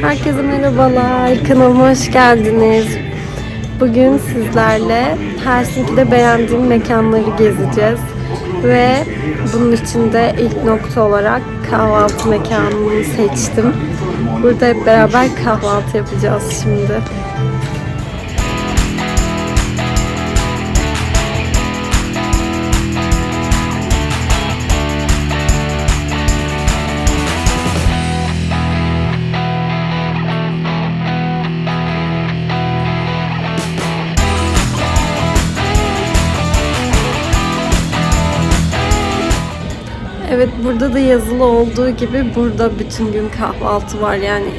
Herkese merhabalar. Kanalıma hoş geldiniz. Bugün sizlerle Helsinki'de beğendiğim mekanları gezeceğiz. Ve bunun için de ilk nokta olarak kahvaltı mekanını seçtim. Burada hep beraber kahvaltı yapacağız şimdi. Evet burada da yazılı olduğu gibi burada bütün gün kahvaltı var. Yani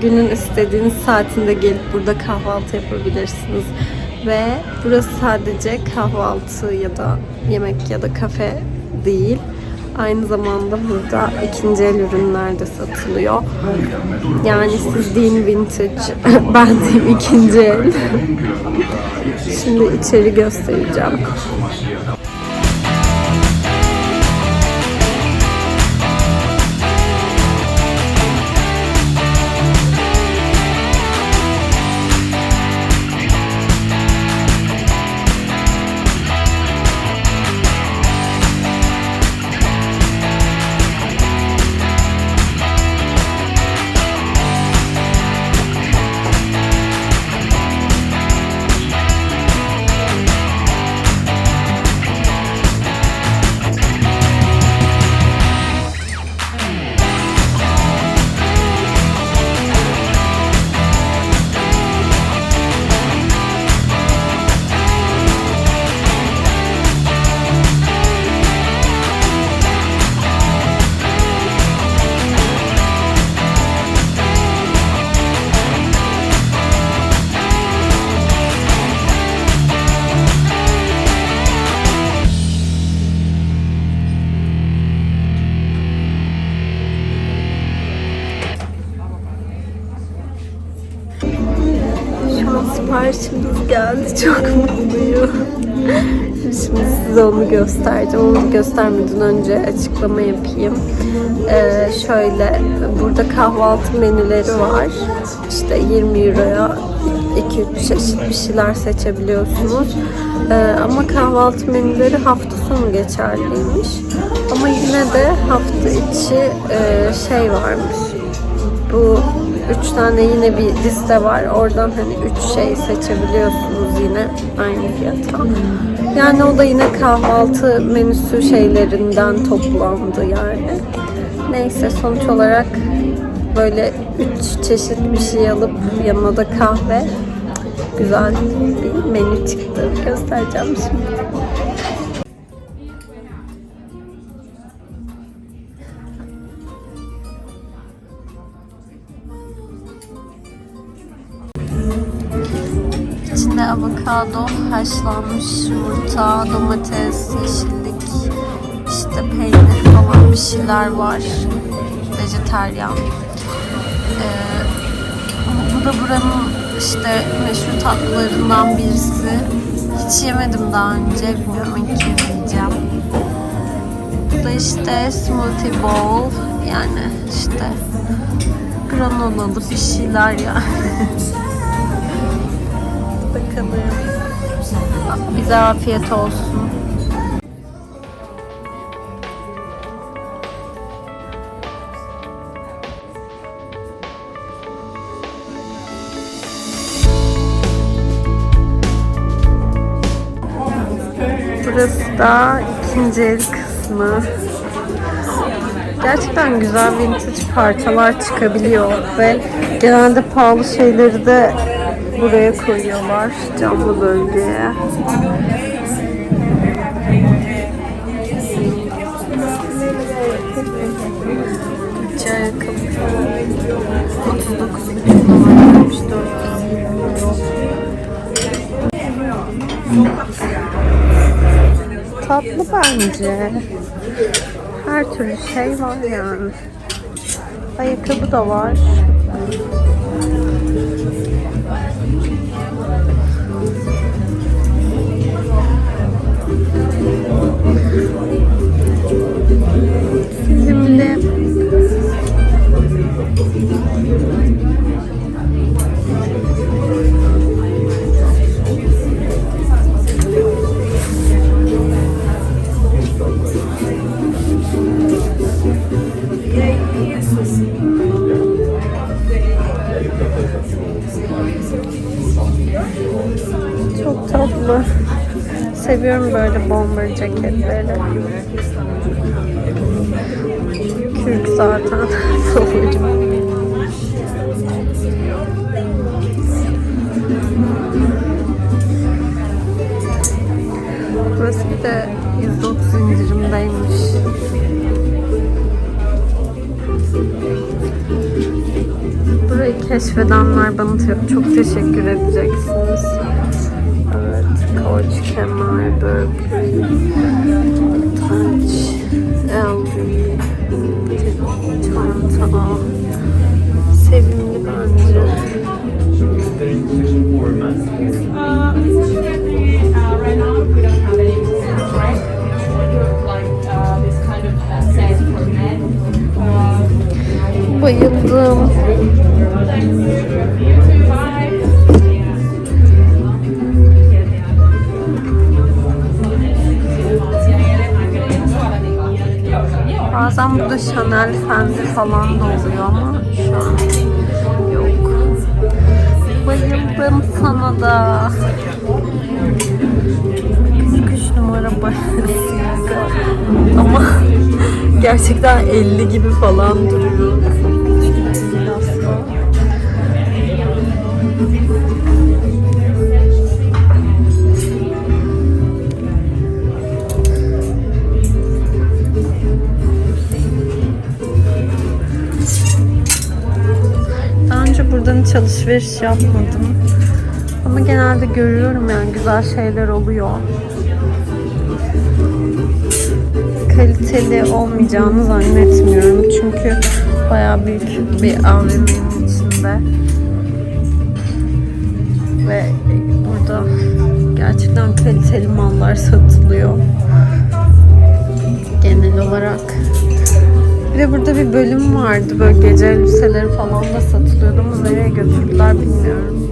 günün istediğiniz saatinde gelip burada kahvaltı yapabilirsiniz. Ve burası sadece kahvaltı ya da yemek ya da kafe değil. Aynı zamanda burada ikinci el ürünler de satılıyor. Yani siz deyin vintage, ben diyeyim ikinci el. Şimdi içeri göstereceğim. Göstereceğim. Onu göstermeden önce açıklama yapayım. Ee, şöyle, burada kahvaltı menüleri var. İşte 20 euroya 2-3 çeşit bir şeyler seçebiliyorsunuz. Ee, ama kahvaltı menüleri hafta sonu geçerliymiş. Ama yine de hafta içi e, şey varmış. Bu üç tane yine bir liste var. Oradan hani üç şey seçebiliyorsunuz yine aynı fiyata. Yani o da yine kahvaltı menüsü şeylerinden toplandı yani. Neyse sonuç olarak böyle üç çeşit bir şey alıp yanına da kahve güzel bir menü çıktı. Göstereceğim şimdi. İçinde avokado, haşlanmış yumurta, domates, yeşillik, işte peynir falan bir şeyler var. Vejeteryan. Ee, bu da buranın işte meşhur tatlılarından birisi. Hiç yemedim daha önce. Bilmiyorum ilk kez yiyeceğim. Bu da işte smoothie bowl. Yani işte granolalı bir şeyler yani. Bakalım. Bize afiyet olsun. Burası da ikinci el kısmı. Gerçekten güzel vintage parçalar çıkabiliyor ve genelde pahalı şeyleri de buraya koyuyorlar camlı bölgeye. İç ayakkabı 39 buçuk numaraymış 420 euro. Tatlı bence. Her türlü şey var yani. Ayakkabı da var. Şimdi Çok tatlı. Seviyorum böyle bomber ceketleri. Kürk zaten. Burası bir de 130 indirimdeymiş. Burayı keşfedenler bana çok teşekkür edeceksiniz. Evet, Koç, Kemal, Burberry, falan da oluyor ama şu an yok. Bayıldım sana da. 43 numara bayıldım. Ama gerçekten 50 gibi falan duruyor. Hiç alışveriş yapmadım. Ama genelde görüyorum yani güzel şeyler oluyor. Kaliteli olmayacağını zannetmiyorum. Çünkü bayağı büyük bir AVM'nin içinde. Ve burada gerçekten kaliteli mallar satılıyor. Genel olarak. Bir de burada bir bölüm vardı böyle gece elbiseleri falan da satılıyordu ama nereye götürdüler bilmiyorum.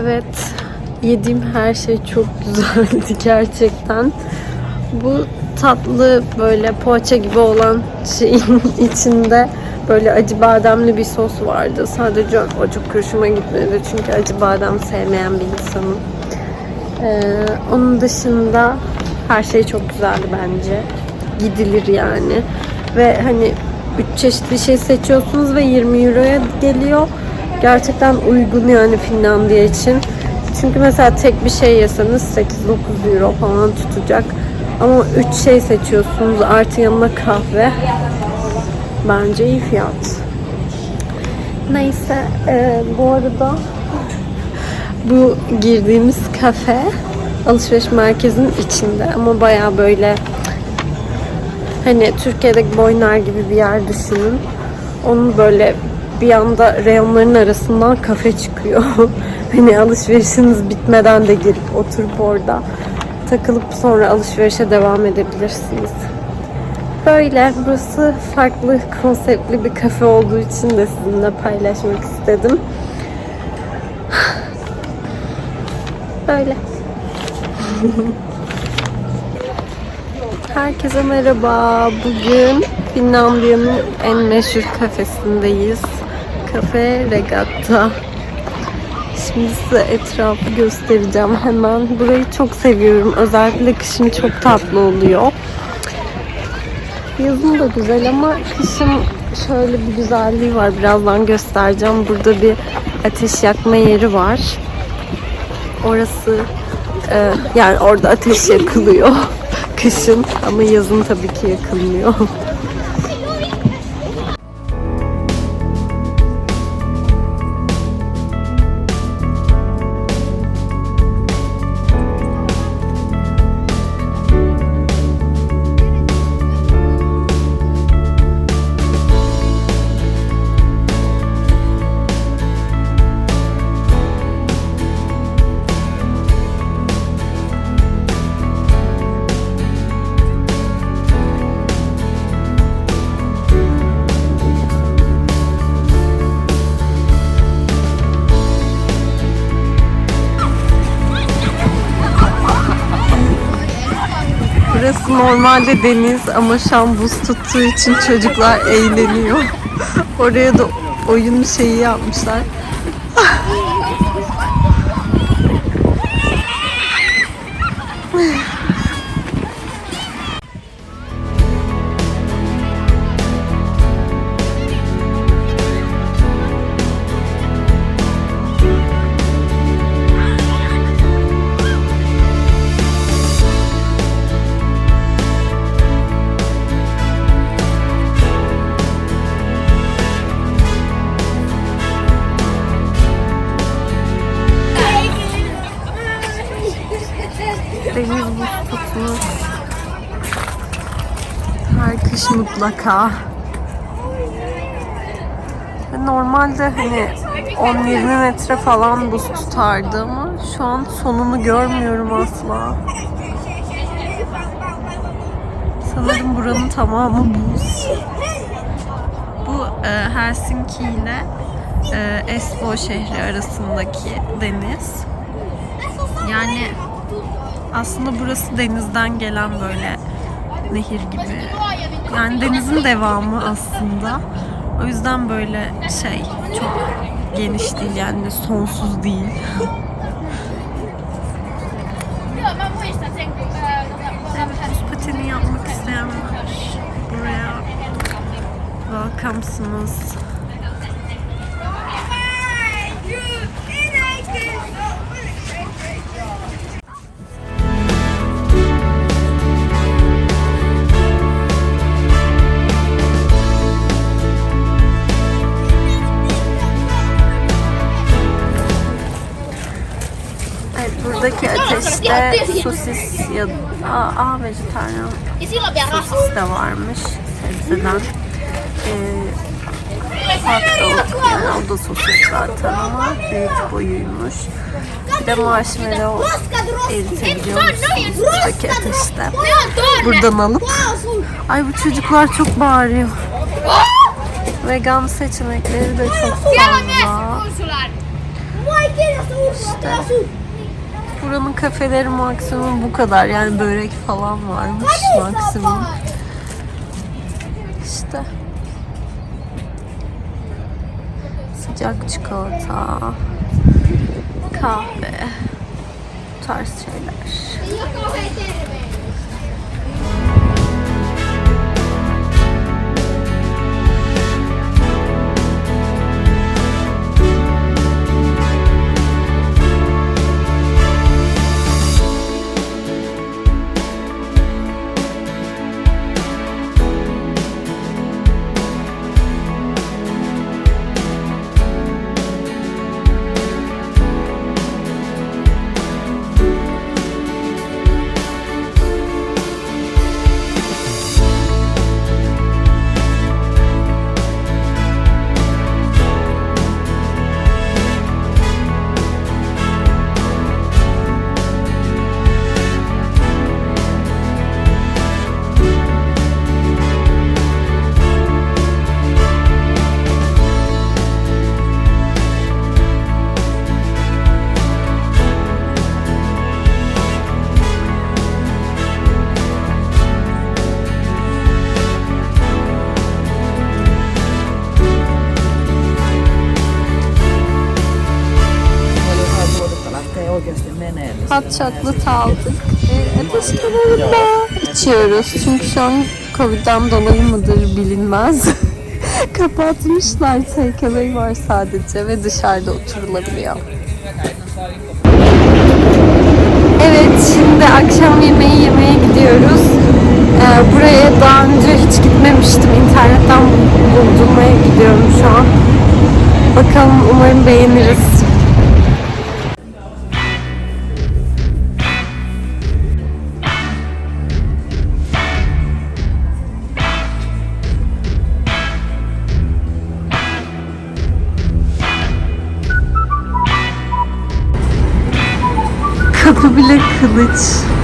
Evet, yediğim her şey çok güzeldi gerçekten. Bu tatlı böyle poğaça gibi olan şeyin içinde böyle acı bademli bir sos vardı. Sadece o çok hoşuma gitmedi çünkü acı badem sevmeyen bir insanım. Ee, onun dışında her şey çok güzeldi bence. Gidilir yani. Ve hani üç çeşit bir şey seçiyorsunuz ve 20 euroya geliyor. Gerçekten uygun yani Finlandiya için. Çünkü mesela tek bir şey yeseniz 8-9 euro falan tutacak. Ama 3 şey seçiyorsunuz artı yanına kahve. Bence iyi fiyat. Neyse e, bu arada bu girdiğimiz kafe alışveriş merkezinin içinde ama baya böyle hani Türkiye'deki Boynar gibi bir yer düşünün. Onun böyle bir anda reyonların arasından kafe çıkıyor. hani alışverişiniz bitmeden de girip oturup orada takılıp sonra alışverişe devam edebilirsiniz. Böyle burası farklı konseptli bir kafe olduğu için de sizinle paylaşmak istedim. Böyle. Herkese merhaba. Bugün Finlandiya'nın en meşhur kafesindeyiz. Cafe Regatta. Şimdi size etrafı göstereceğim hemen. Burayı çok seviyorum. Özellikle kışın çok tatlı oluyor. Yazın da güzel ama kışın şöyle bir güzelliği var. Birazdan göstereceğim. Burada bir ateş yakma yeri var. Orası e, yani orada ateş yakılıyor kışın ama yazın tabii ki yakılmıyor. Normalde deniz ama şu buz tuttuğu için çocuklar eğleniyor. Oraya da oyun şeyi yapmışlar. mutlaka. Normalde hani 10-20 metre falan buz tutardı ama şu an sonunu görmüyorum asla. Sanırım buranın tamamı buz. Bu e, Helsinki ile e, Espoo şehri arasındaki deniz. Yani aslında burası denizden gelen böyle nehir gibi. Yani denizin devamı aslında. O yüzden böyle şey çok geniş değil yani sonsuz değil. Pateni yapmak isteyen var. Buraya welcome'sınız. Ateşte sosis ya aa, aa vejetaryen sosis de varmış sebzeden. Ee, hot dog yani o da sosis zaten ama büyük boyuymuş. Bir de marshmallow eritebiliyor musunuz buradaki ateşte. Buradan alıp ay bu çocuklar çok bağırıyor. Vegan seçenekleri de çok fazla. Buranın kafeleri maksimum bu kadar. Yani börek falan varmış maksimum. İşte. Sıcak çikolata. Kahve. Bu tarz şeyler. Chocolate aldık. Ee, ateş kenarında içiyoruz. Çünkü şu an Covid'den dolayı mıdır bilinmez. Kapatmışlar. Takeaway var sadece ve dışarıda oturulabiliyor. Evet, şimdi akşam yemeği yemeye gidiyoruz. Ee, buraya daha önce hiç gitmemiştim. İnternetten buldurmaya gidiyorum şu an. Bakalım umarım beğeniriz. It's.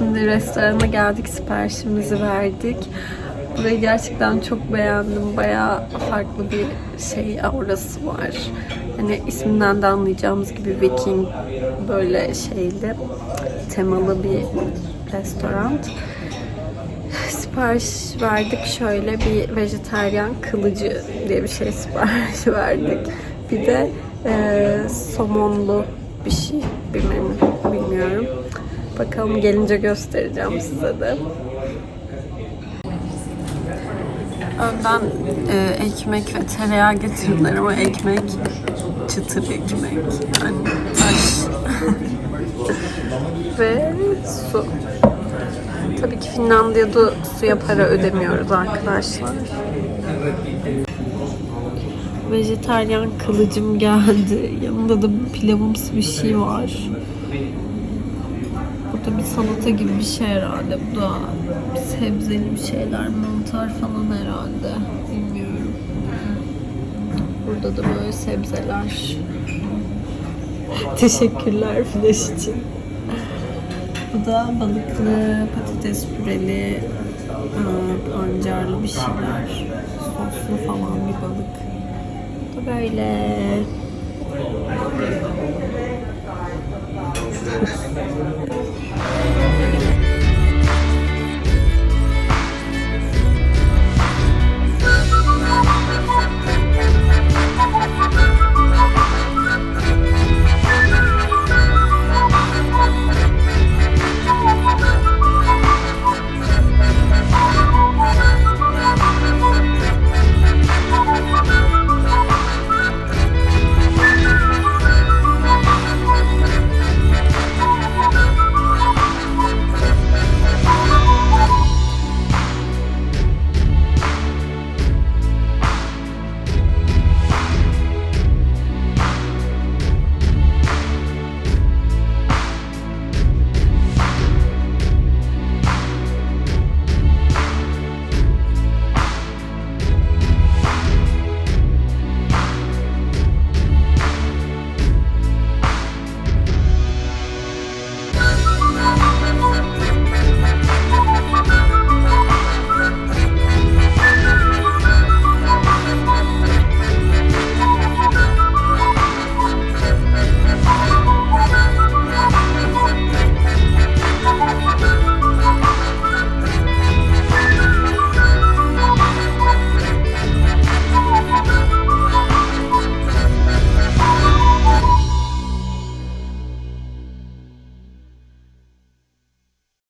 Şimdi restorana geldik, siparişimizi verdik. Burayı gerçekten çok beğendim. Bayağı farklı bir şey aurası var. Hani isminden de anlayacağımız gibi Viking böyle şeyli temalı bir restoran. Sipariş verdik şöyle bir vejeteryan kılıcı diye bir şey sipariş verdik. Bir de e, somonlu bir şey bir menü bilmiyorum. Bakalım gelince göstereceğim size de. Önden e, ekmek ve tereyağı getirdiler ama ekmek çıtır ekmek. Yani taş. ve su. Tabii ki Finlandiya'da suya para ödemiyoruz arkadaşlar. Vejetaryen kılıcım geldi. Yanında da pilavımsı bir şey var. Burada bir salata gibi bir şey herhalde. Bu da sebzeli bir şeyler, mantar falan herhalde. Bilmiyorum. Burada da böyle sebzeler. Teşekkürler flash için. Bu da balıklı, patates püreli, ıı, pancarlı bir şeyler. Soslu falan bir balık. Bu da böyle. Yeah.